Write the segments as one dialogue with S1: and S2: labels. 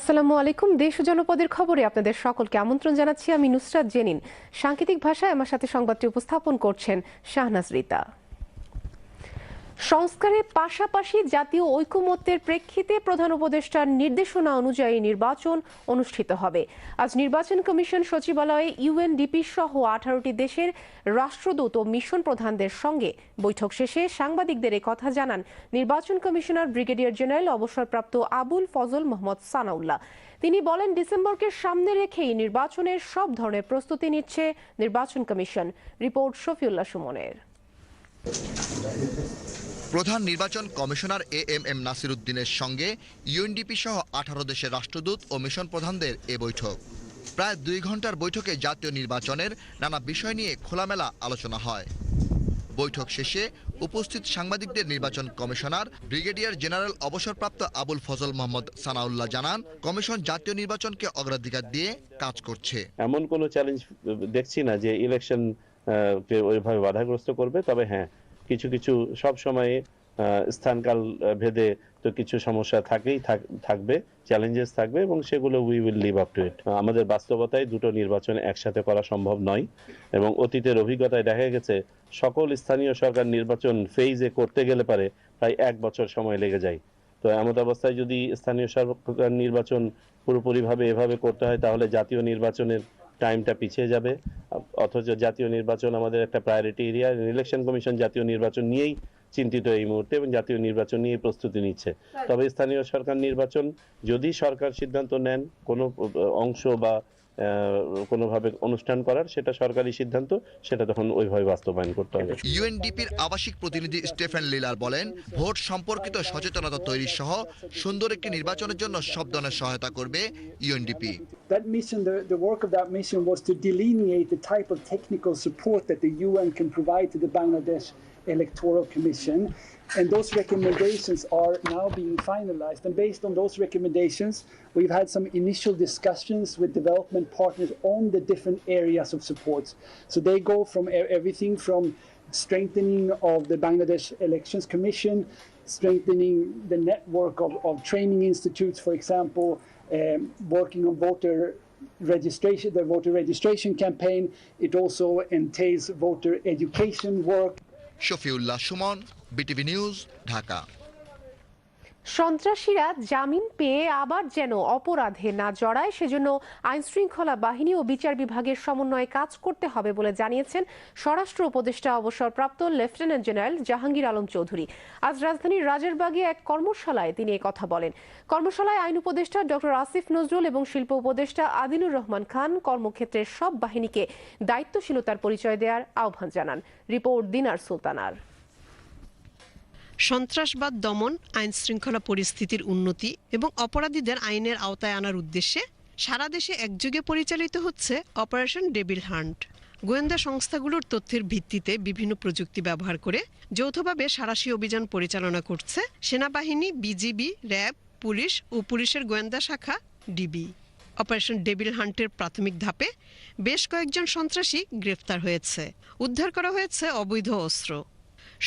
S1: আসসালামু আলাইকুম দেশ জনপদের খবরে আপনাদের সকলকে আমন্ত্রণ জানাচ্ছি আমি নুসরাত জেনিন সাংকেতিক ভাষায় আমার সাথে সংবাদটি উপস্থাপন করছেন শাহনাজ রিতা সংস্কারের পাশাপাশি জাতীয় ঐকমত্যের প্রেক্ষিতে প্রধান উপদেষ্টার নির্দেশনা অনুযায়ী নির্বাচন অনুষ্ঠিত হবে আজ নির্বাচন কমিশন সচিবালয়ে ইউএনডিপি সহ আঠারোটি দেশের রাষ্ট্রদূত ও মিশন প্রধানদের সঙ্গে বৈঠক শেষে সাংবাদিকদের কথা জানান নির্বাচন কমিশনার ব্রিগেডিয়ার জেনারেল অবসরপ্রাপ্ত আবুল ফজল মোহাম্মদ সানাউল্লাহ তিনি বলেন ডিসেম্বরকে সামনে রেখেই নির্বাচনের সব ধরনের প্রস্তুতি নিচ্ছে নির্বাচন কমিশন রিপোর্ট শফিউল্লাহ সুমনের
S2: প্রধান নির্বাচন commissioner A M M Nasir উদ্দিনের সঙ্গে ইউএনডিপি সহ আঠারো দেশের রাষ্ট্রদূত ও মিশন প্রধানদের এ বৈঠক প্রায় দুই ঘন্টার বৈঠকে জাতীয় নির্বাচনের নানা বিষয় নিয়ে খোলামেলা আলোচনা হয় বৈঠক শেষে উপস্থিত সাংবাদিকদের নির্বাচন কমিশনার ব্রিগেডিয়ার জেনারেল অবসরপ্রাপ্ত আবুল ফজল মোহাম্মদ সানাউল্লাহ জানান কমিশন জাতীয় নির্বাচনকে অগ্রাধিকার দিয়ে কাজ করছে
S3: এমন কোনো চ্যালেঞ্জ দেখছি না যে ইলেকশন ওইভাবে বাধাগ্রস্ত করবে তবে হ্যাঁ কিছু কিছু সব সময়ে স্থানকাল ভেদে তো কিছু সমস্যা থাকেই থাকবে চ্যালেঞ্জেস থাকবে এবং সেগুলো we will live up to it আমাদের বাস্তবতায় দুটো নির্বাচন একসাথে করা সম্ভব নয় এবং অতীতের অভিজ্ঞতায় দেখা গেছে সকল স্থানীয় সরকার নির্বাচন ফেইজে করতে গেলে পারে প্রায় এক বছর সময় লেগে যায় তো এমন অবস্থায় যদি স্থানীয় সরকার নির্বাচন পুরোপুরিভাবে এভাবে করতে হয় তাহলে জাতীয় নির্বাচনের টাইমটা পিছিয়ে যাবে অথচ জাতীয় নির্বাচন আমাদের একটা প্রায়োরিটি এরিয়া ইলেকশন কমিশন জাতীয় নির্বাচন নিয়েই চিন্তিত এই মুহূর্তে এবং জাতীয় নির্বাচন নিয়ে প্রস্তুতি নিচ্ছে তবে স্থানীয় সরকার নির্বাচন যদি সরকার সিদ্ধান্ত নেন কোনো অংশ বা কোনোভাবে অনুষ্ঠান করার সেটা সরকারি সিদ্ধান্ত সেটা তখন ওইভাবে বাস্তবায়ন করতে হবে
S2: ইউএনডিপির আবাসিক প্রতিনিধি স্টেফেন লিলার বলেন ভোট সম্পর্কিত সচেতনতা তৈরি সহ সুন্দর একটি নির্বাচনের জন্য সব ধরনের সহায়তা করবে UNDP
S4: That mission, the, the work of that mission was to delineate the type of technical support that the UN can provide to the Bangladesh Electoral Commission. And those recommendations are now being finalized. And based on those recommendations, we've had some initial discussions with development partners on the different areas of support. So they go from everything from strengthening of the Bangladesh Elections Commission, strengthening the network of, of training institutes, for example, um, working on voter registration, the voter registration campaign. It also entails voter education work.
S2: Shafiullah Suman BTV news Dhaka
S1: সন্ত্রাসীরা জামিন পেয়ে আবার যেন অপরাধে না জড়ায় সেজন্য আইনশৃঙ্খলা বাহিনী ও বিচার বিভাগের সমন্বয়ে কাজ করতে হবে বলে জানিয়েছেন স্বরাষ্ট্র উপদেষ্টা অবসরপ্রাপ্ত লেফটেন্যান্ট জেনারেল জাহাঙ্গীর আলম চৌধুরী আজ রাজধানীর রাজারবাগে এক কর্মশালায় তিনি কথা বলেন কর্মশালায় আইন উপদেষ্টা ডক্টর আসিফ নজরুল এবং শিল্প উপদেষ্টা আদিনুর রহমান খান কর্মক্ষেত্রের সব বাহিনীকে দায়িত্বশীলতার পরিচয় দেওয়ার আহ্বান জানান রিপোর্ট দিনার সুলতানার সন্ত্রাসবাদ দমন আইন শৃঙ্খলা পরিস্থিতির উন্নতি এবং অপরাধীদের আইনের আওতায় আনার উদ্দেশ্যে সারা দেশে একযোগে পরিচালিত হচ্ছে অপারেশন ডেবিল হান্ট গোয়েন্দা সংস্থাগুলোর তথ্যের ভিত্তিতে বিভিন্ন প্রযুক্তি ব্যবহার করে যৌথভাবে সারাশি অভিযান পরিচালনা করছে সেনাবাহিনী বিজিবি র্যাব পুলিশ ও পুলিশের গোয়েন্দা শাখা ডিবি অপারেশন ডেবিল হান্টের প্রাথমিক ধাপে বেশ কয়েকজন সন্ত্রাসী গ্রেফতার হয়েছে উদ্ধার করা হয়েছে অবৈধ অস্ত্র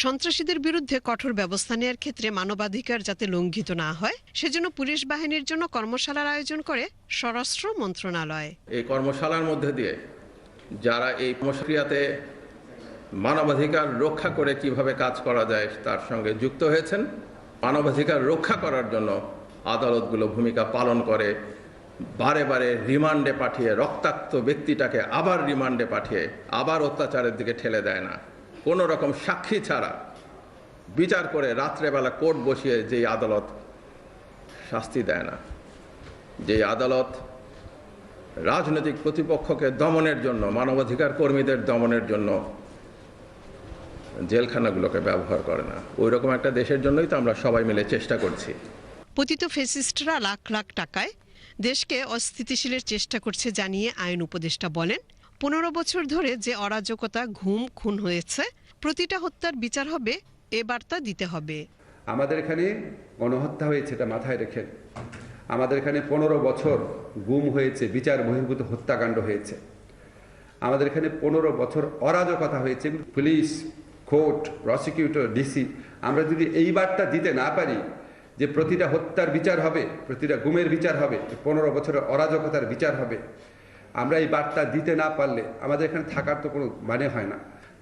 S1: সন্ত্রাসীদের বিরুদ্ধে কঠোর ব্যবস্থা নেয়ার ক্ষেত্রে মানবাধিকার যাতে লঙ্ঘিত না হয় সেজন্য পুলিশ বাহিনীর জন্য কর্মশালার আয়োজন করে স্বরাষ্ট্র মন্ত্রণালয়
S5: এই কর্মশালার মধ্যে দিয়ে যারা এই প্রক্রিয়াতে মানবাধিকার রক্ষা করে কিভাবে কাজ করা যায় তার সঙ্গে যুক্ত হয়েছেন মানবাধিকার রক্ষা করার জন্য আদালতগুলো ভূমিকা পালন করে বারে বারে রিমান্ডে পাঠিয়ে রক্তাক্ত ব্যক্তিটাকে আবার রিমান্ডে পাঠিয়ে আবার অত্যাচারের দিকে ঠেলে দেয় না কোনো রকম সাক্ষী ছাড়া বিচার করে রাত্রেবেলা কোর্ট বসিয়ে যেই আদালত শাস্তি দেয় না যে আদালত রাজনৈতিক প্রতিপক্ষকে দমনের জন্য মানবাধিকার কর্মীদের দমনের জন্য জেলখানাগুলোকে ব্যবহার করে না ওই রকম একটা দেশের জন্যই তো আমরা সবাই মিলে চেষ্টা করছি
S1: পতিত ফেসিস্টরা লাখ লাখ টাকায় দেশকে অস্থিতিশীলের চেষ্টা করছে জানিয়ে আইন উপদেষ্টা বলেন পনেরো বছর ধরে যে অরাজকতা ঘুম খুন হয়েছে প্রতিটা হত্যার বিচার হবে এ বার্তা দিতে হবে
S5: আমাদের এখানে গণহত্যা হয়েছে এটা মাথায় রেখে আমাদের এখানে পনেরো বছর গুম হয়েছে বিচার বহির্ভূত হত্যাকাণ্ড হয়েছে আমাদের এখানে পনেরো বছর অরাজকতা হয়েছে পুলিশ কোর্ট প্রসিকিউটর ডিসি আমরা যদি এই বার্তা দিতে না পারি যে প্রতিটা হত্যার বিচার হবে প্রতিটা গুমের বিচার হবে পনেরো বছরের অরাজকতার বিচার হবে আমরা এই বার্তা দিতে না পারলে আমাদের এখানে থাকার তো কোনো মানে হয় না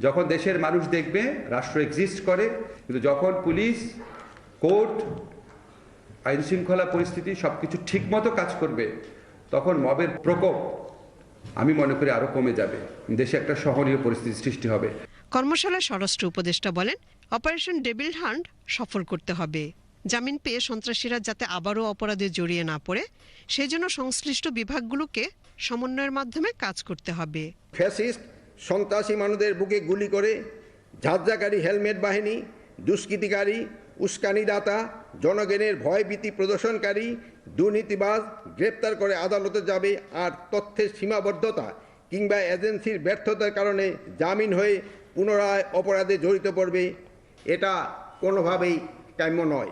S5: যখন দেশের মানুষ দেখবে রাষ্ট্র এক্সিস্ট করে কিন্তু যখন পুলিশ কোর্ট আইন শৃঙ্খলা পরিস্থিতি সব কিছু ঠিকমতো কাজ করবে তখন মবের প্রকোপ আমি মনে করি আরো কমে যাবে দেশে একটা সহনীয় পরিস্থিতি সৃষ্টি হবে
S1: কর্মশালায় স্বরাষ্ট্র উপদেষ্টা বলেন অপারেশন ডেবিল হান্ট সফল করতে হবে জামিন পেয়ে সন্ত্রাসীরা যাতে আবারও অপরাধে জড়িয়ে না পড়ে সেজন্য সংশ্লিষ্ট বিভাগগুলোকে সমন্বয়ের মাধ্যমে কাজ করতে হবে
S5: ফ্যাসিস্ট সন্ত্রাসী মানুষদের বুকে গুলি করে ঝাঁঝাকারী হেলমেট বাহিনী দুষ্কৃতিকারী উস্কানিদাতা জনগণের ভয়ভীতি প্রদর্শনকারী দুর্নীতিবাজ গ্রেপ্তার করে আদালতে যাবে আর তথ্যের সীমাবদ্ধতা কিংবা এজেন্সির ব্যর্থতার কারণে জামিন হয়ে পুনরায় অপরাধে জড়িত পড়বে এটা কোনোভাবেই কাম্য নয়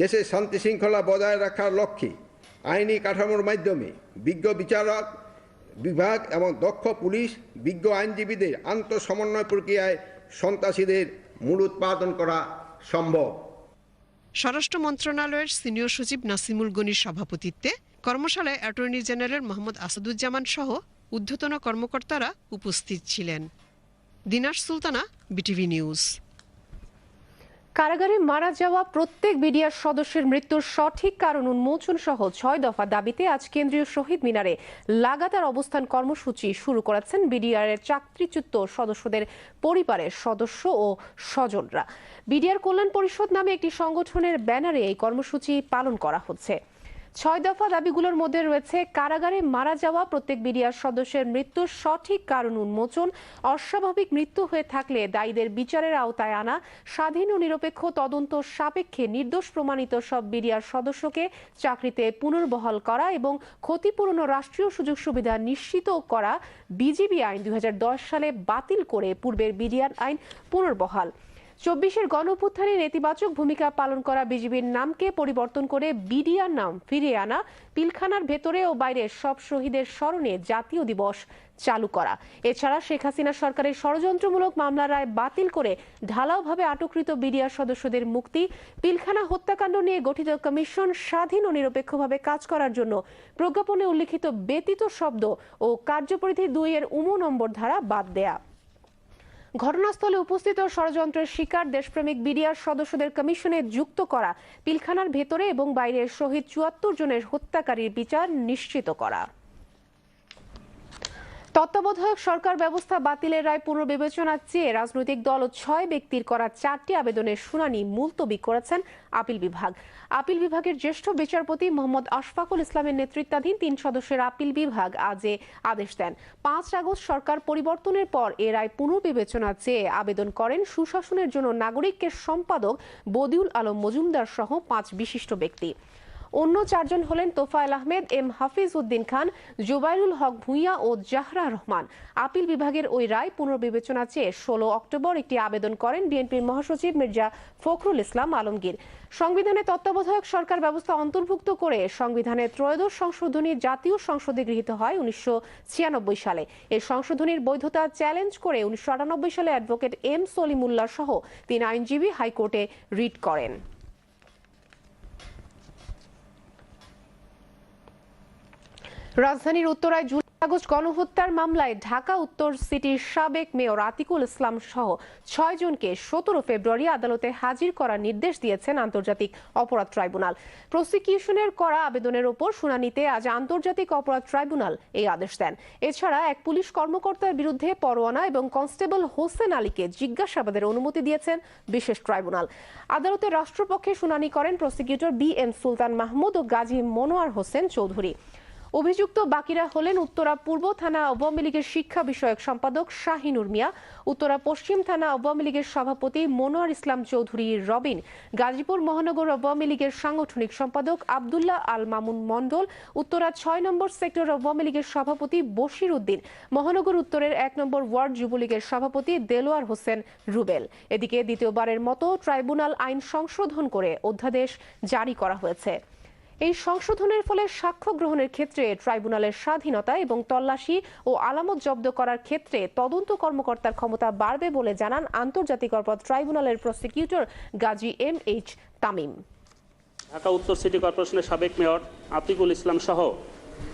S5: দেশের শান্তি শৃঙ্খলা বজায় রাখার লক্ষ্যে আইনি কাঠামোর মাধ্যমে বিজ্ঞ বিচারক বিভাগ এবং দক্ষ পুলিশ বিজ্ঞ আইনজীবীদের আন্তঃসমন্বয় প্রক্রিয়ায় সন্ত্রাসীদের মূল উৎপাদন করা সম্ভব
S1: স্বরাষ্ট্র মন্ত্রণালয়ের সিনিয়র সচিব নাসিমুল গনির সভাপতিত্বে কর্মশালায় অ্যাটর্নি জেনারেল মোহাম্মদ আসাদুজ্জামান সহ ঊর্ধ্বতন কর্মকর্তারা উপস্থিত ছিলেন দিনার সুলতানা বিটিভি নিউজ কারাগারে মারা যাওয়া প্রত্যেক বিডিআর সদস্যের মৃত্যুর সঠিক কারণ উন্মোচন সহ ছয় দফা দাবিতে আজ কেন্দ্রীয় শহীদ মিনারে লাগাতার অবস্থান কর্মসূচি শুরু করেছেন বিডিআর এর চাকরিচ্যুত সদস্যদের পরিবারের সদস্য ও স্বজনরা বিডিআর কল্যাণ পরিষদ নামে একটি সংগঠনের ব্যানারে এই কর্মসূচি পালন করা হচ্ছে ছয় দফা দাবিগুলোর মধ্যে রয়েছে কারাগারে মারা যাওয়া প্রত্যেক বিডিআর সদস্যের মৃত্যুর সঠিক কারণ উন্মোচন অস্বাভাবিক মৃত্যু হয়ে থাকলে দায়ীদের বিচারের আওতায় আনা স্বাধীন ও নিরপেক্ষ তদন্ত সাপেক্ষে নির্দোষ প্রমাণিত সব বিডিআর সদস্যকে চাকরিতে পুনর্বহাল করা এবং ক্ষতিপূরণ রাষ্ট্রীয় সুযোগ সুবিধা নিশ্চিত করা বিজিবি আইন দুই সালে বাতিল করে পূর্বের বিডিআর আইন পুনর্বহাল চব্বিশের গণ নেতিবাচক ভূমিকা পালন করা বিজিবির নামকে পরিবর্তন করে বিডিআর নাম ফিরিয়ে আনা পিলখানার ভেতরে ও বাইরে সব শহীদের স্মরণে জাতীয় দিবস চালু করা এছাড়া শেখ হাসিনা সরকারের ষড়যন্ত্রমূলক মামলা রায় বাতিল করে ঢালাওভাবে আটককৃত বিডিআর সদস্যদের মুক্তি পিলখানা হত্যাকাণ্ড নিয়ে গঠিত কমিশন স্বাধীন ও নিরপেক্ষভাবে কাজ করার জন্য প্রজ্ঞাপনে উল্লিখিত ব্যতীত শব্দ ও কার্যপরিধি দুইয়ের এর উম নম্বর ধারা বাদ দেয়া ঘটনাস্থলে উপস্থিত ষড়যন্ত্রের শিকার দেশপ্রেমিক বিডিআর সদস্যদের কমিশনে যুক্ত করা পিলখানার ভেতরে এবং বাইরে শহীদ চুয়াত্তর জনের হত্যাকারীর বিচার নিশ্চিত করা তত্ত্বাবধায়ক সরকার ব্যবস্থা বাতিলের রায় পুনর্বিবেচনা চেয়ে রাজনৈতিক দল ও ছয় ব্যক্তির করা চারটি আবেদনের শুনানি মুলতবি করেছেন আপিল বিভাগ আপিল বিভাগের জ্যেষ্ঠ বিচারপতি মোহাম্মদ আশফাকুল ইসলামের নেতৃত্বাধীন তিন সদস্যের আপিল বিভাগ আজ আদেশ দেন পাঁচ আগস্ট সরকার পরিবর্তনের পর এ রায় পুনর্বিবেচনা চেয়ে আবেদন করেন সুশাসনের জন্য নাগরিককে সম্পাদক বদিউল আলম মজুমদার সহ পাঁচ বিশিষ্ট ব্যক্তি অন্য চারজন হলেন তোফায়েল আহমেদ এম হাফিজ উদ্দিন খান জুবাইরুল হক ভূঁইয়া ও জাহরা রহমান আপিল বিভাগের ওই রায় পুনর্বিবেচনা চেয়ে ষোলো অক্টোবর একটি আবেদন করেন বিএনপির মহাসচিব মির্জা ফখরুল ইসলাম আলমগীর সংবিধানে তত্ত্বাবধায়ক সরকার ব্যবস্থা অন্তর্ভুক্ত করে সংবিধানে ত্রয়োদশ সংশোধনী জাতীয় সংসদে গৃহীত হয় উনিশশো সালে এই সংশোধনীর বৈধতা চ্যালেঞ্জ করে উনিশশো সালে অ্যাডভোকেট এম সলিমুল্লাহ সহ তিন আইনজীবী হাইকোর্টে রিট করেন রাজধানীর উত্তরায় জুলাই আগস্ট গণহত্যার মামলায় ঢাকা উত্তর সিটির সাবেক মেয়র আতিকুল ইসলাম সহ ছয় জনকে সতেরো ফেব্রুয়ারি আদালতে হাজির করার নির্দেশ দিয়েছেন আন্তর্জাতিক অপরাধ ট্রাইব্যুনাল প্রসিকিউশনের করা আবেদনের ওপর শুনানিতে আজ আন্তর্জাতিক অপরাধ ট্রাইব্যুনাল এই আদেশ দেন এছাড়া এক পুলিশ কর্মকর্তার বিরুদ্ধে পরোয়ানা এবং কনস্টেবল হোসেন আলীকে জিজ্ঞাসাবাদের অনুমতি দিয়েছেন বিশেষ ট্রাইব্যুনাল আদালতে রাষ্ট্রপক্ষে শুনানি করেন prosecutor B M Sultan Mahmud ও গাজী মনোয়ার হোসেন চৌধুরী অভিযুক্ত বাকিরা হলেন উত্তরা পূর্ব থানা আওয়ামী লীগের শিক্ষা বিষয়ক সম্পাদক শাহিনুর মিয়া উত্তরা পশ্চিম থানা আওয়ামী লীগের সভাপতি মনোয়ার ইসলাম চৌধুরী রবিন গাজীপুর মহানগর আওয়ামী লীগের সাংগঠনিক সম্পাদক আবদুল্লাহ আল মামুন মণ্ডল উত্তরা ছয় নম্বর সেক্টর আওয়ামী লীগের সভাপতি বশির উদ্দিন মহানগর উত্তরের এক নম্বর ওয়ার্ড যুবলীগের সভাপতি দেলোয়ার হোসেন রুবেল এদিকে দ্বিতীয়বারের মতো ট্রাইব্যুনাল আইন সংশোধন করে অধ্যাদেশ জারি করা হয়েছে এই সংশোধনের ফলে সাক্ষ্য গ্রহণের ক্ষেত্রে ট্রাইব্যুনালের স্বাধীনতা এবং তল্লাশি ও আলামত জব্দ করার ক্ষেত্রে তদন্ত কর্মকর্তার ক্ষমতা বাড়বে বলে জানান আন্তর্জাতিক অপরাধ ট্রাইব্যুনালের prosecutor Gazi M H Tamim
S6: Dhaka উত্তর সিটি কর্পোরেশনের সাবেক মেয়র আতিকুল ইসলাম সহ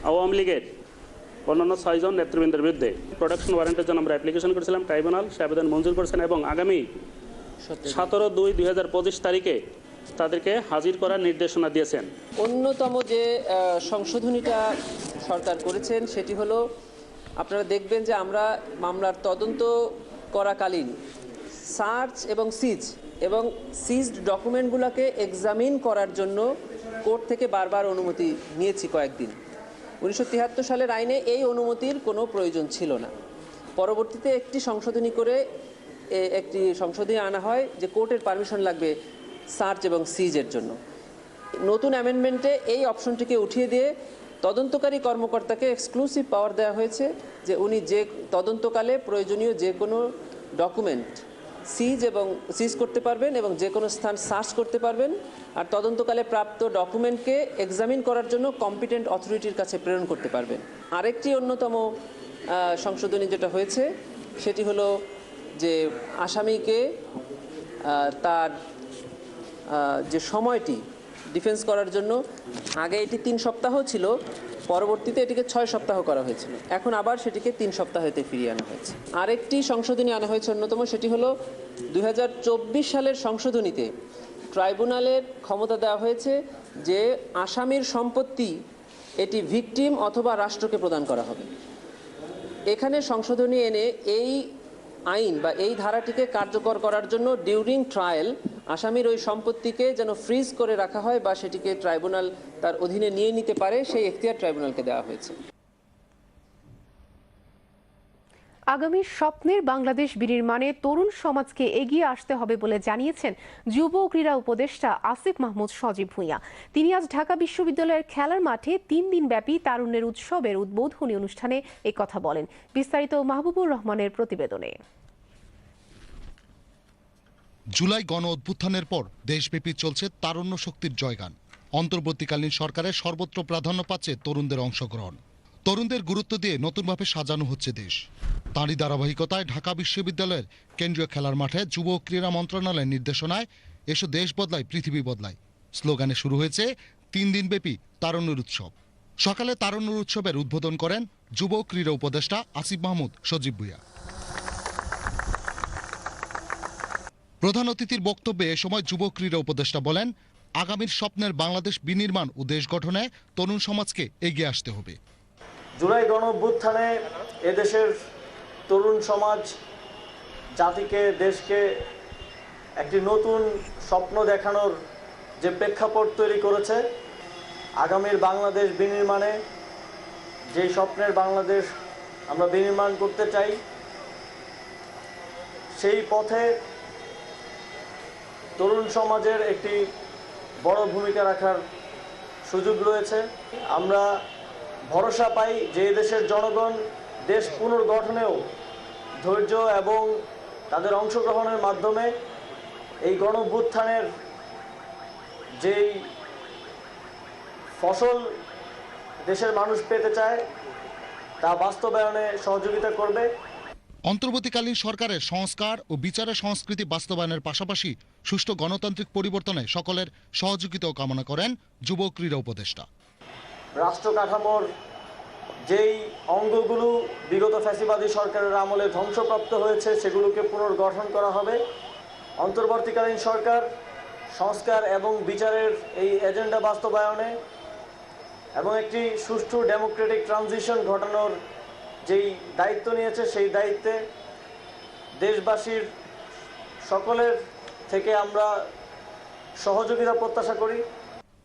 S6: আওয়ামী লীগের অন্যান্য ছয়জন নেতৃবৃন্দের বিরুদ্ধে প্রোডাকশন ওয়ারেন্টের জন্য আমরা অ্যাপ্লিকেশন করেছিলাম ট্রাইব্যুনাল সে আবেদন মঞ্জুর করেছেন এবং আগামী সতেরো দুই দুই তারিখে তাদেরকে হাজির করার নির্দেশনা দিয়েছেন
S7: অন্যতম যে সংশোধনীটা সরকার করেছেন সেটি হলো আপনারা দেখবেন যে আমরা মামলার তদন্ত করাকালীন সার্চ এবং সিজ এবং সিজড ডকুমেন্টগুলোকে এক্সামিন করার জন্য কোর্ট থেকে বারবার অনুমতি নিয়েছি কয়েকদিন উনিশশো সালের আইনে এই অনুমতির কোনো প্রয়োজন ছিল না পরবর্তীতে একটি সংশোধনী করে একটি সংশোধনী আনা হয় যে কোর্টের পারমিশন লাগবে সার্চ এবং সিজের জন্য নতুন অ্যামেন্ডমেন্টে এই অপশনটিকে উঠিয়ে দিয়ে তদন্তকারী কর্মকর্তাকে এক্সক্লুসিভ পাওয়ার দেওয়া হয়েছে যে উনি যে তদন্তকালে প্রয়োজনীয় যে কোনো ডকুমেন্ট সিজ এবং সিজ করতে পারবেন এবং যে কোনো স্থান সার্চ করতে পারবেন আর তদন্তকালে প্রাপ্ত ডকুমেন্টকে এক্সামিন করার জন্য কম্পিটেন্ট অথরিটির কাছে প্রেরণ করতে পারবেন আরেকটি অন্যতম সংশোধনী যেটা হয়েছে সেটি হলো যে আসামিকে তার যে সময়টি ডিফেন্স করার জন্য আগে এটি তিন সপ্তাহ ছিল পরবর্তীতে এটিকে ছয় সপ্তাহ করা হয়েছিল এখন আবার সেটিকে তিন সপ্তাহেতে ফিরিয়ে আনা হয়েছে আরেকটি সংশোধনী আনা হয়েছে অন্যতম সেটি হলো দুই সালের সংশোধনীতে ট্রাইব্যুনালের ক্ষমতা দেওয়া হয়েছে যে আসামির সম্পত্তি এটি ভিকটিম অথবা রাষ্ট্রকে প্রদান করা হবে এখানে সংশোধনী এনে এই আইন বা এই ধারাটিকে কার্যকর করার জন্য ডিউরিং ট্রায়াল আসামির ওই সম্পত্তিকে যেন ফ্রিজ করে রাখা হয় বা সেটিকে ট্রাইব্যুনাল তার অধীনে নিয়ে নিতে পারে সেই এখতিয়ার ট্রাইব্যুনালকে দেওয়া হয়েছে
S1: আগামী স্বপ্নের বাংলাদেশ বিনির্মাণে তরুণ সমাজকে এগিয়ে আসতে হবে বলে জানিয়েছেন যুব ক্রীড়া উপদেষ্টা আসিফ মাহমুদ সজীব ভূঁইয়া তিনি আজ ঢাকা বিশ্ববিদ্যালয়ের খেলার মাঠে তিন দিন ব্যাপী তারুণ্যের উৎসবের উদ্বোধনী অনুষ্ঠানে কথা বলেন বিস্তারিত মাহবুবুর রহমানের প্রতিবেদনে
S8: জুলাই গণ অভ্যুত্থানের পর দেশব্যাপী চলছে তারুণ্য শক্তির জয়গান অন্তর্বর্তীকালীন সরকারে সর্বত্র প্রাধান্য পাচ্ছে তরুণদের অংশগ্রহণ তরুণদের গুরুত্ব দিয়ে নতুনভাবে সাজানো হচ্ছে দেশ তাঁরই ধারাবাহিকতায় ঢাকা বিশ্ববিদ্যালয়ের কেন্দ্রীয় খেলার মাঠে যুব ক্রীড়া মন্ত্রণালয়ের নির্দেশনায় এসো দেশ বদলায় পৃথিবী বদলায় স্লোগানে শুরু হয়েছে তিন দিনব্যাপী তারণ্যর উৎসব সকালে তারুণ্যর উৎসবের উদ্বোধন করেন যুব ক্রীড়া উপদেষ্টা আসিফ মাহমুদ সজীব ভুয়া প্রধান অতিথির বক্তব্যে এ সময় যুব ক্রীড়া উপদেষ্টা বলেন আগামীর স্বপ্নের বাংলাদেশ বিনির্মাণ ও দেশ গঠনে তরুণ সমাজকে এগিয়ে আসতে হবে
S9: জুলাই গণ অভ্যুত্থানে এদেশের তরুণ সমাজ জাতিকে দেশকে একটি নতুন স্বপ্ন দেখানোর যে প্রেক্ষাপট তৈরি করেছে আগামীর বাংলাদেশ বিনির্মাণে যে স্বপ্নের বাংলাদেশ আমরা বিনির্মাণ করতে চাই সেই পথে তরুণ সমাজের একটি বড় ভূমিকা রাখার সুযোগ রয়েছে আমরা ভরসা পাই যে দেশের জনগণ দেশ পুনর্গঠনেও ধৈর্য এবং তাদের অংশগ্রহণের মাধ্যমে এই গণভ্যুত্থানের যেই ফসল দেশের মানুষ পেতে চায় তা বাস্তবায়নে সহযোগিতা করবে
S8: অন্তর্বর্তীকালীন সরকারের সংস্কার ও বিচারের সংস্কৃতি বাস্তবায়নের পাশাপাশি সুষ্ঠু গণতান্ত্রিক পরিবর্তনে সকলের সহযোগিতা কামনা করেন যুব ক্রীড়া উপদেষ্টা
S9: রাষ্ট্র কাঠামোর যেই অঙ্গগুলো বিগত ফ্যাসিবাদী সরকারের আমলে ধ্বংসপ্রাপ্ত হয়েছে সেগুলোকে পুনর্গঠন করা হবে অন্তর্বর্তীকালীন সরকার সংস্কার এবং বিচারের এই এজেন্ডা বাস্তবায়নে এবং একটি সুষ্ঠু ডেমোক্রেটিক ট্রানজিশন ঘটানোর যেই দায়িত্ব নিয়েছে সেই দায়িত্বে দেশবাসীর সকলের থেকে আমরা সহযোগিতা প্রত্যাশা করি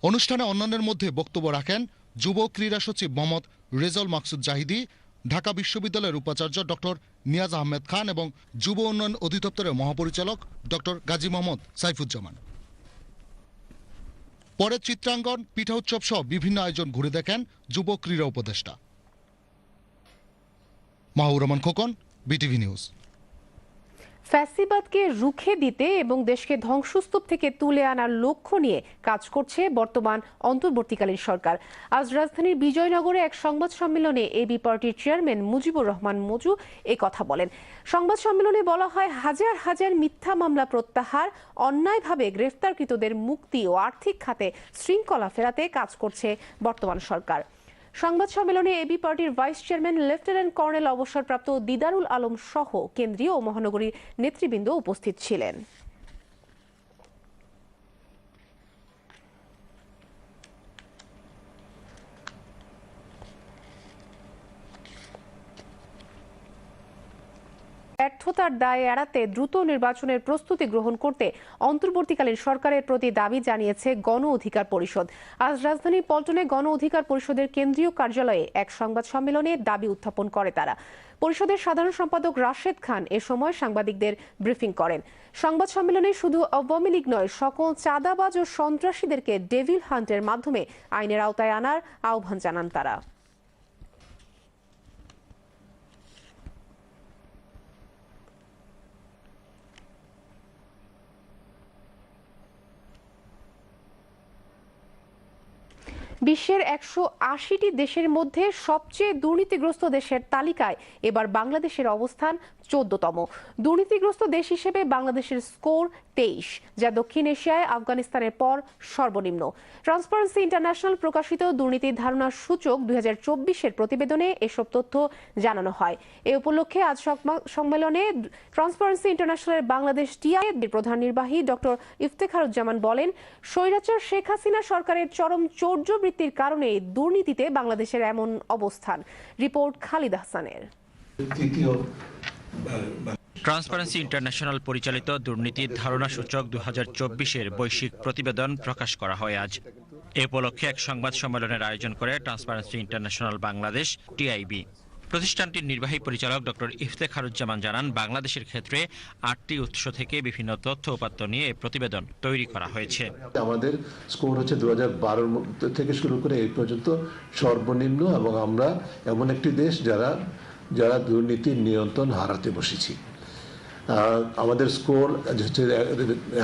S8: অনুষ্ঠানে অন্যান্যের মধ্যে বক্তব্য রাখেন যুব ক্রীড়া সচিব মোহাম্মদ রেজল মাকসুদ জাহিদি ঢাকা বিশ্ববিদ্যালয়ের উপাচার্য ডক্টর নিয়াজ আহমেদ খান এবং যুব উন্নয়ন অধিদপ্তরের মহাপরিচালক ডক্টর গাজী মোহাম্মদ সাইফুজ্জামান পরে চিত্রাঙ্গন পিঠা উৎসব সহ বিভিন্ন আয়োজন ঘুরে দেখেন যুব ক্রীড়া উপদেষ্টা মাহুর রহমান খোকন বিটিভি নিউজ
S1: ফ্যাসিবাদকে রুখে দিতে এবং দেশকে ধ্বংসস্তূপ থেকে তুলে আনার লক্ষ্য নিয়ে কাজ করছে বর্তমান অন্তর্বর্তীকালীন সরকার আজ রাজধানীর বিজয়নগরে এক সংবাদ সম্মেলনে এবি পার্টির চেয়ারম্যান মুজিবুর রহমান মজু এ কথা বলেন সংবাদ সম্মেলনে বলা হয় হাজার হাজার মিথ্যা মামলা প্রত্যাহার অন্যায়ভাবে গ্রেফতারকৃতদের মুক্তি ও আর্থিক খাতে শৃঙ্খলা ফেরাতে কাজ করছে বর্তমান সরকার সংবাদ সম্মেলনে এবি পার্টির ভাইস চেয়ারম্যান লেফটেন্যান্ট কর্নেল অবসরপ্রাপ্ত দিদারুল আলম সহ কেন্দ্রীয় ও মহানগরীর নেতৃবৃন্দ উপস্থিত ছিলেন ব্যর্থতার দায় এড়াতে দ্রুত নির্বাচনের প্রস্তুতি গ্রহণ করতে অন্তর্বর্তীকালীন সরকারের প্রতি দাবি জানিয়েছে গণ অধিকার পরিষদ আজ রাজধানী পল্টনে গণ অধিকার পরিষদের কেন্দ্রীয় কার্যালয়ে এক সংবাদ সম্মেলনে দাবি উত্থাপন করে তারা পরিষদের সাধারণ সম্পাদক রাশেদ খান এ সময় সাংবাদিকদের ব্রিফিং করেন সংবাদ সম্মেলনে শুধু আওয়ামী লীগ নয় সকল চাঁদাবাজ ও সন্ত্রাসীদেরকে ডেভিল হান্টের মাধ্যমে আইনের আওতায় আনার আহ্বান জানান তারা বিশ্বের একশো আশিটি দেশের মধ্যে সবচেয়ে দুর্নীতিগ্রস্ত দেশের তালিকায় এবার বাংলাদেশের অবস্থান চোদ্দতম দুর্নীতিগ্রস্ত দেশ হিসেবে বাংলাদেশের স্কোর তেইশ যা দক্ষিণ এশিয়ায় আফগানিস্তানের পর সর্বনিম্ন ট্রান্সপারেন্সি ইন্টারন্যাশনাল প্রকাশিত দুর্নীতির ধারণার সূচক দুই এর প্রতিবেদনে এসব তথ্য জানানো হয় এ উপলক্ষে আজ সম্মেলনে ট্রান্সপারেন্সি ইন্টারন্যাশনালের বাংলাদেশ টিআই প্রধান নির্বাহী ডক্টর ইফতেখারুজ্জামান বলেন স্বৈরাচার শেখ হাসিনা সরকারের চরম চৌর্য দুর্বৃত্তির কারণে দুর্নীতিতে বাংলাদেশের এমন অবস্থান রিপোর্ট খালিদ হাসানের
S10: ট্রান্সপারেন্সি ইন্টারন্যাশনাল পরিচালিত দুর্নীতির ধারণা সূচক দু এর বৈশ্বিক প্রতিবেদন প্রকাশ করা হয় আজ এ উপলক্ষে এক সংবাদ সম্মেলনের আয়োজন করে ট্রান্সপারেন্সি ইন্টারন্যাশনাল বাংলাদেশ টিআইবি প্রতিষ্ঠানটির নির্বাহী পরিচালক ডক্টর ইফতেখারুজ্জামান জানান বাংলাদেশের ক্ষেত্রে আটটি উৎস থেকে বিভিন্ন তথ্য উপাত্ত নিয়ে প্রতিবেদন তৈরি করা হয়েছে
S11: আমাদের স্কোর হচ্ছে দু হাজার থেকে শুরু করে এই পর্যন্ত সর্বনিম্ন এবং আমরা এমন একটি দেশ যারা যারা দুর্নীতির নিয়ন্ত্রণ হারাতে বসেছি আমাদের স্কোর হচ্ছে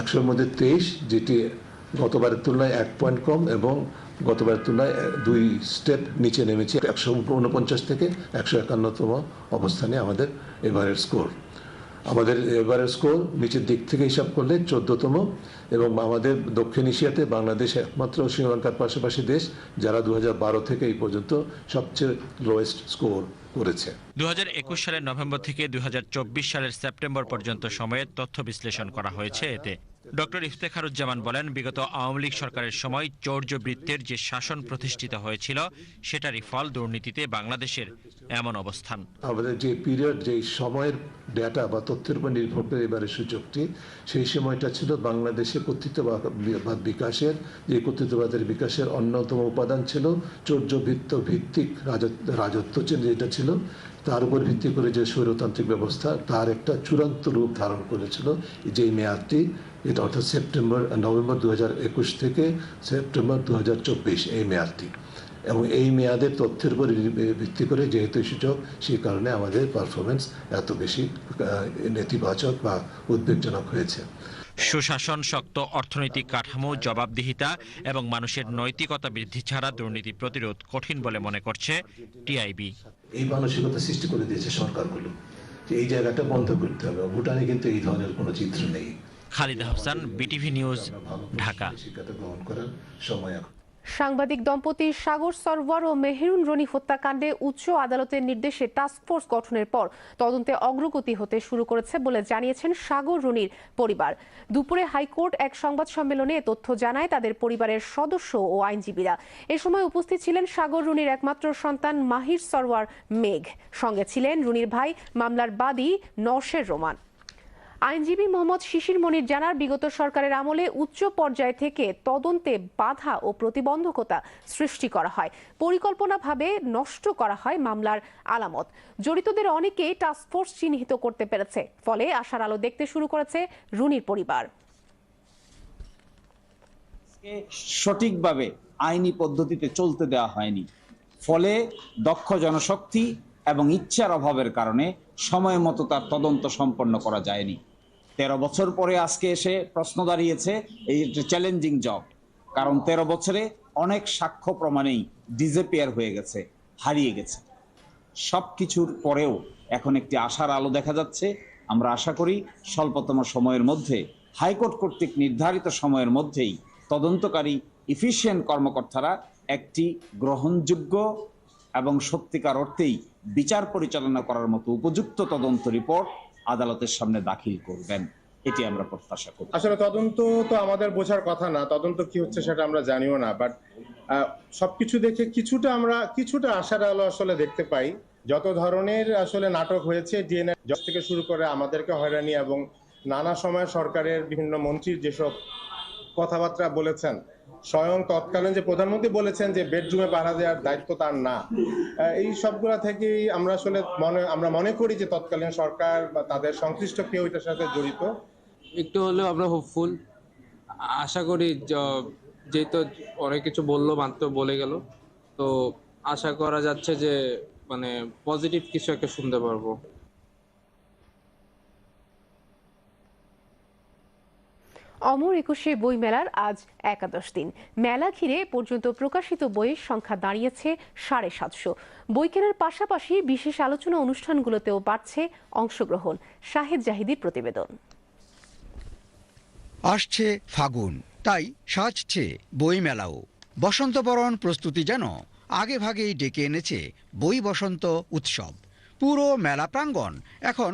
S11: একশোর মধ্যে তেইশ যেটি গতবারের তুলনায় এক পয়েন্ট কম এবং গতবারের তুলনায় দুই স্টেপ নিচে নেমেছে একশো উনপঞ্চাশ থেকে একশো একান্নতম অবস্থানে আমাদের এবারের স্কোর আমাদের এবারের স্কোর নিচের দিক থেকে হিসাব করলে চোদ্দতম এবং আমাদের দক্ষিণ এশিয়াতে বাংলাদেশ একমাত্র শ্রীলঙ্কার পাশাপাশি দেশ যারা দু থেকে এই পর্যন্ত সবচেয়ে লোয়েস্ট স্কোর করেছে
S10: দু সালের নভেম্বর থেকে দু সালের সেপ্টেম্বর পর্যন্ত সময়ের তথ্য বিশ্লেষণ করা হয়েছে এতে ডক্টর ইফতেখারুজ্জামান বলেন বিগত আওয়ামী লীগ সরকারের সময় বৃত্তের যে শাসন প্রতিষ্ঠিত হয়েছিল সেটারই ফল দুর্নীতিতে বাংলাদেশের এমন অবস্থান
S11: আমাদের যে পিরিয়ড যে সময়ের ডেটা বা তথ্যের উপর নির্ভর করে এবারের সুযোগটি সেই সময়টা ছিল বাংলাদেশে কর্তৃত্ববাদ বিকাশের যে কর্তৃত্ববাদের বিকাশের অন্যতম উপাদান ছিল বৃত্ত ভিত্তিক রাজত্ব যেটা ছিল তার উপর ভিত্তি করে যে স্বৈরতান্ত্রিক ব্যবস্থা তার একটা চূড়ান্ত রূপ ধারণ করেছিল যে মেয়াদটি এটা অর্থাৎ সেপ্টেম্বর নভেম্বর দু থেকে সেপ্টেম্বর দু এই মেয়াদটি এবং এই মেয়াদের তথ্যের উপর ভিত্তি করে যেহেতু সূচক সেই কারণে আমাদের পারফরমেন্স এত বেশি নেতিবাচক বা উদ্বেগজনক হয়েছে
S10: সুশাসন শক্ত অর্থনৈতিক কাঠামো জবাবদিহিতা এবং মানুষের নৈতিকতা বৃদ্ধি ছাড়া দুর্নীতি প্রতিরোধ কঠিন বলে মনে করছে টিআইবি
S11: এই মানসিকতা সৃষ্টি করে দিয়েছে সরকারগুলো এই জায়গাটা বন্ধ করতে হবে ভুটানে কিন্তু এই ধরনের কোনো চিত্র নেই
S10: খালিদ হাসান বিটিভি নিউজ ঢাকা
S1: সাংবাদিক দম্পতি সাগর সরওয়ার ও মেহেরুন রনি হত্যাকাণ্ডে উচ্চ আদালতের নির্দেশে টাস্কফোর্স গঠনের পর তদন্তে অগ্রগতি হতে শুরু করেছে বলে জানিয়েছেন সাগর রনির পরিবার দুপুরে হাইকোর্ট এক সংবাদ সম্মেলনে তথ্য জানায় তাদের পরিবারের সদস্য ও আইনজীবীরা এ সময় উপস্থিত ছিলেন সাগর রনির একমাত্র সন্তান মাহির সরওয়ার মেঘ সঙ্গে ছিলেন রুনির ভাই মামলার বাদী নওশের রোমান আইনজীবী মোহাম্মদ শিশির মনির জানার বিগত সরকারের আমলে উচ্চ পর্যায় থেকে তদন্তে বাধা ও প্রতিবন্ধকতা সৃষ্টি করা হয় পরিকল্পনাভাবে নষ্ট করা হয় মামলার আলামত জড়িতদের অনেকেই টাস্কফোর্স চিহ্নিত করতে পেরেছে ফলে আশার আলো দেখতে শুরু করেছে রুনির পরিবার
S12: সঠিকভাবে আইনি পদ্ধতিতে চলতে দেওয়া হয়নি ফলে দক্ষ জনশক্তি এবং ইচ্ছার অভাবের কারণে সময় মতো তার তদন্ত সম্পন্ন করা যায়নি তেরো বছর পরে আজকে এসে প্রশ্ন দাঁড়িয়েছে এই চ্যালেঞ্জিং জব কারণ তেরো বছরে অনেক সাক্ষ্য প্রমাণেই ডিজেপিয়ার হয়ে গেছে হারিয়ে গেছে সব কিছুর পরেও এখন একটি আশার আলো দেখা যাচ্ছে আমরা আশা করি স্বল্পতম সময়ের মধ্যে হাইকোর্ট কর্তৃক নির্ধারিত সময়ের মধ্যেই তদন্তকারী ইফিসিয়েন্ট কর্মকর্তারা একটি গ্রহণযোগ্য এবং সত্যিকার অর্থেই বিচার পরিচালনা করার মতো উপযুক্ত তদন্ত রিপোর্ট আদালতের সামনে দাখিল করবেন এটি আমরা প্রত্যাশা করি
S13: আসলে তদন্ত তো আমাদের বোঝার কথা না তদন্ত কি হচ্ছে সেটা আমরা জানিও না বাট সবকিছু দেখে কিছুটা আমরা কিছুটা আশার আলো আসলে দেখতে পাই যত ধরনের আসলে নাটক হয়েছে ডিএনএ জব থেকে শুরু করে আমাদেরকে হয়রানি এবং নানা সময় সরকারের বিভিন্ন মন্ত্রীর যেসব কথাবার্তা বলেছেন স্বয়ং তৎকালীন যে প্রধানমন্ত্রী বলেছেন যে বেডরুমে পাহারা দেওয়ার দায়িত্ব তার না এই সবগুলা থেকেই আমরা আসলে মনে আমরা মনে করি যে তৎকালীন সরকার বা তাদের সংশ্লিষ্ট কেউ এটার সাথে জড়িত
S14: একটু হলেও আমরা হোপফুল আশা করি যেহেতু অনেক কিছু বললো মাত্র বলে গেল তো আশা করা যাচ্ছে যে মানে পজিটিভ কিছু একটা শুনতে পারবো
S1: অমর একুশে বইমেলার আজ একাদশ দিন মেলা ঘিরে পর্যন্ত প্রকাশিত বইয়ের সংখ্যা দাঁড়িয়েছে সাড়ে সাতশো বই কেনার পাশাপাশি বিশেষ আলোচনা অনুষ্ঠানগুলোতেও বাড়ছে অংশগ্রহণ শাহেদ জাহিদির প্রতিবেদন
S15: আসছে ফাগুন তাই সাজছে বইমেলাও বসন্তবরণ প্রস্তুতি যেন আগে ভাগেই ডেকে এনেছে বই বসন্ত উৎসব পুরো মেলা প্রাঙ্গণ এখন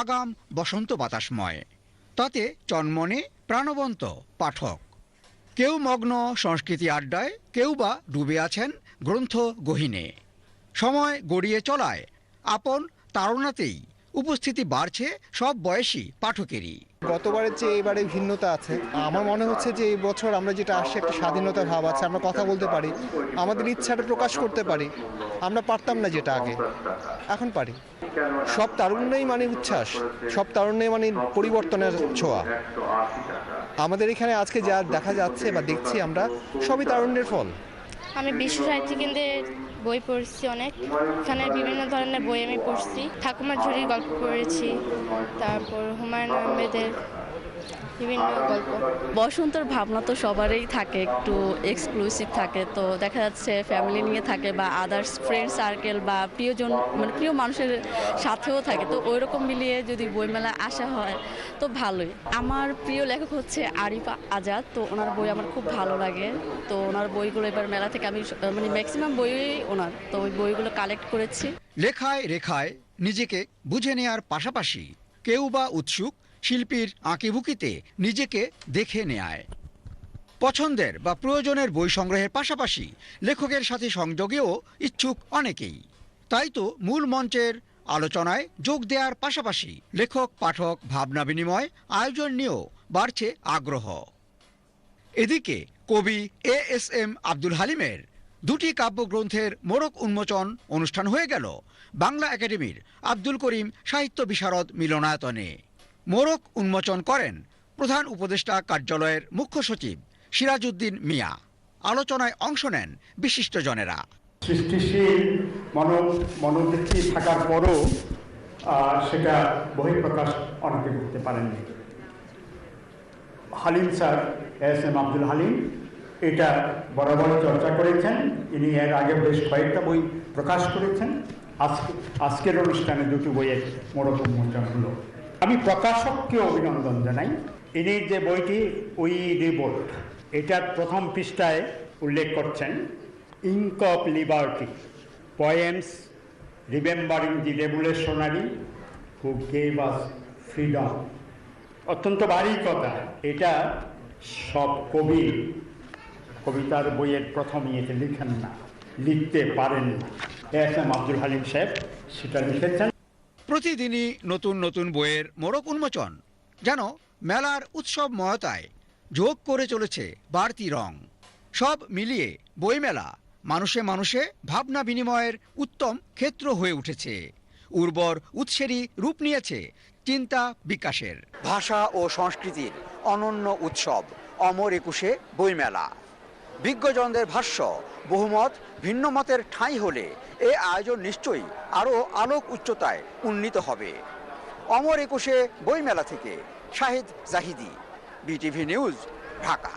S15: আগাম বসন্ত বাতাসময় তাতে চনমনে প্রাণবন্ত পাঠক কেউ মগ্ন সংস্কৃতি আড্ডায় কেউ বা ডুবে আছেন গ্রন্থ গহীনে সময় গড়িয়ে চলায় আপন তাড়নাতেই উপস্থিতি বাড়ছে সব বয়সী পাঠকেরই
S16: গতবারের চেয়ে এবারে ভিন্নতা আছে আমার মনে হচ্ছে যে এই বছর আমরা যেটা আসছে একটা স্বাধীনতার ভাব আছে আমরা কথা বলতে পারি আমাদের ইচ্ছাটা প্রকাশ করতে পারি আমরা পারতাম না যেটা আগে এখন পারি সব তারুণ্যই মানে উচ্ছ্বাস সব তারুণ্যই মানে পরিবর্তনের ছোঁয়া আমাদের এখানে আজকে যা দেখা যাচ্ছে বা দেখছি আমরা সবই তারুণ্যের ফল
S17: আমি বিশ্ব সাহিত্য কেন্দ্রের বই পড়ছি অনেক এখানে বিভিন্ন ধরনের বই আমি পড়ছি ঠাকুমার ঝুড়ির গল্প পড়েছি তারপর হুমায়ুন আহমেদের বিভিন্ন গল্প
S18: বসন্তর ভাবনা তো সবারই থাকে একটু এক্সক্লুসিভ থাকে তো দেখা যাচ্ছে ফ্যামিলি নিয়ে থাকে বা আদার্স ফ্রেন্ড সার্কেল বা প্রিয়জন মানে প্রিয় মানুষের সাথেও থাকে তো ওই রকম মিলিয়ে যদি বইমেলা আসা হয় তো ভালোই আমার প্রিয় লেখক হচ্ছে আরিফা আজাদ তো ওনার বই আমার খুব ভালো লাগে তো ওনার বইগুলো এবার মেলা থেকে আমি মানে ম্যাক্সিমাম বইই ওনার তো ওই বইগুলো কালেক্ট করেছি
S15: লেখায় রেখায় নিজেকে বুঝে নেওয়ার পাশাপাশি কেউ বা উৎসুক শিল্পীর আঁকিবুকিতে নিজেকে দেখে নেয় পছন্দের বা প্রয়োজনের বই সংগ্রহের পাশাপাশি লেখকের সাথে সংযোগেও ইচ্ছুক অনেকেই তাই তো মূল মঞ্চের আলোচনায় যোগ দেওয়ার পাশাপাশি লেখক পাঠক ভাবনা বিনিময় আয়োজন নিয়েও বাড়ছে আগ্রহ এদিকে কবি এ এস এম আব্দুল হালিমের দুটি কাব্যগ্রন্থের মোড়ক উন্মোচন অনুষ্ঠান হয়ে গেল বাংলা একাডেমির আব্দুল করিম সাহিত্য বিশারদ মিলনায়তনে মোড়ক উন্মোচন করেন প্রধান উপদেষ্টা কার্যালয়ের মুখ্য সচিব সিরাজউদ্দিন মিয়া আলোচনায় অংশ নেন জনেরা
S19: সৃষ্টিশীল মানব মনোবৃত্তি থাকার পরও সেটা বহিঃপ্রকাশ অনেকে করতে পারেননি Halim sir S M Abdul Halim এটা বরাবর চর্চা করেছেন ইনি এর আগে বেশ কয়েকটা বই প্রকাশ করেছেন আজকে আজকের অনুষ্ঠানে দুটি বইয়ের মোড়ক উন্মোচন হলো আমি প্রকাশককে অভিনন্দন জানাই ইনি যে বইটি উই রিবোর্ট এটার প্রথম পৃষ্ঠায় উল্লেখ করছেন ink of liberty poems remembering the revolutionary who gave us freedom অত্যন্ত ভারী কথা এটা সব কবি কবিতার বইয়ের প্রথম ইয়েতে লিখেন না লিখতে পারেন না এস এম আব্দুল হালিম সাহেব সেটা লিখেছেন
S15: প্রতিদিনই নতুন নতুন বইয়ের মোড়ক উন্মোচন যেন মেলার উৎসব মহতায় যোগ করে চলেছে বাড়তি রং সব মিলিয়ে বইমেলা মানুষে মানুষে ভাবনা বিনিময়ের উত্তম ক্ষেত্র হয়ে উঠেছে উর্বর উৎসেরই রূপ নিয়েছে চিন্তা বিকাশের ভাষা ও সংস্কৃতির অনন্য উৎসব অমর একুশে বইমেলা বিজ্ঞজনদের ভাষ্য বহুমত ভিন্ন মতের ঠাঁই হলে এ আয়োজন নিশ্চয়ই আরও আলোক উচ্চতায় উন্নীত হবে অমর একুশে বইমেলা থেকে শাহিদ জাহিদি বিটিভি নিউজ ঢাকা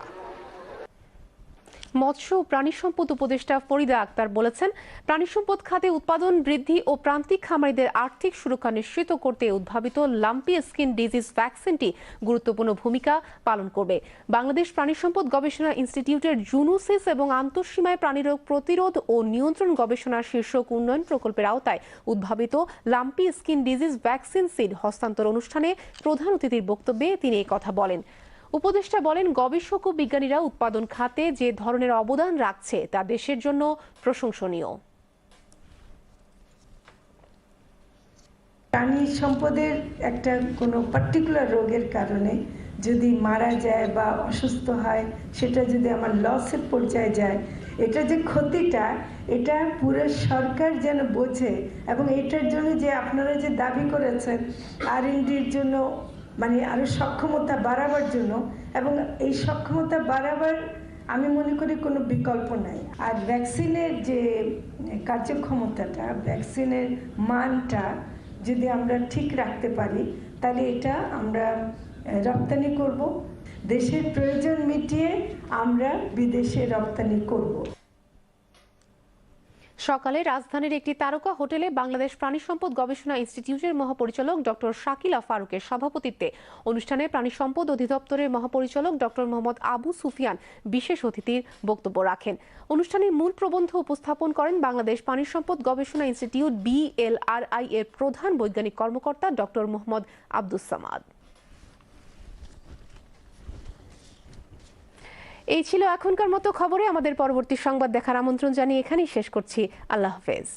S1: মৎস্য ও প্রাণী সম্পদ উপদেষ্টা ফরিদা আক্তার বলেছেন প্রাণী সম্পদ খাতে উৎপাদন বৃদ্ধি ও প্রান্তিক খামারিদের আর্থিক সুরক্ষা নিশ্চিত করতে উদ্ভাবিত লাম্পি স্কিন ডিজিজ ভ্যাকসিনটি গুরুত্বপূর্ণ ভূমিকা পালন করবে বাংলাদেশ প্রাণী সম্পদ গবেষণা ইনস্টিটিউটের জুনুসিস এবং আন্তঃসীমায় প্রাণীরোগ প্রতিরোধ ও নিয়ন্ত্রণ গবেষণা শীর্ষক উন্নয়ন প্রকল্পের আওতায় উদ্ভাবিত lumpy skin disease vaccine seed হস্তান্তর অনুষ্ঠানে প্রধান অতিথির বক্তব্যে তিনি কথা বলেন উপদেষ্টা বলেন গবেষক ও বিজ্ঞানীরা উৎপাদন খাতে যে ধরনের অবদান রাখছে তা দেশের জন্য প্রশংসনীয়
S20: প্রাণী সম্পদের একটা কোনো পার্টিকুলার রোগের কারণে যদি মারা যায় বা অসুস্থ হয় সেটা যদি আমার লসের পর্যায়ে যায় এটা যে ক্ষতিটা এটা পুরো সরকার যেন বোঝে এবং এটার জন্য যে আপনারা যে দাবি করেছেন আর ইন্ডির জন্য মানে আরও সক্ষমতা বাড়াবার জন্য এবং এই সক্ষমতা বাড়াবার আমি মনে করি কোনো বিকল্প নাই আর ভ্যাকসিনের যে কার্যক্ষমতাটা ভ্যাকসিনের মানটা যদি আমরা ঠিক রাখতে পারি তাহলে এটা আমরা রপ্তানি করব দেশের প্রয়োজন মিটিয়ে আমরা বিদেশে রপ্তানি করব
S1: সকালে রাজধানীর একটি তারকা হোটেলে বাংলাদেশ প্রাণী সম্পদ গবেষণা ইনস্টিটিউটের মহাপরিচালক ডক্টর শাকিলা ফারুকের সভাপতিত্বে অনুষ্ঠানে প্রাণী সম্পদ অধিদপ্তরের মহাপরিচালক ডক্টর মোহাম্মদ আবু সুফিয়ান বিশেষ অতিথির বক্তব্য রাখেন অনুষ্ঠানে মূল প্রবন্ধ উপস্থাপন করেন বাংলাদেশ প্রাণী সম্পদ গবেষণা ইনস্টিটিউট বিএলআরআই এর প্রধান বৈজ্ঞানিক কর্মকর্তা ডক্টর মোহাম্মদ আব্দুস সামাদ এই ছিল এখনকার মতো খবরে আমাদের পরবর্তী সংবাদ দেখার আমন্ত্রণ জানিয়ে এখানেই শেষ করছি আল্লাহ হাফেজ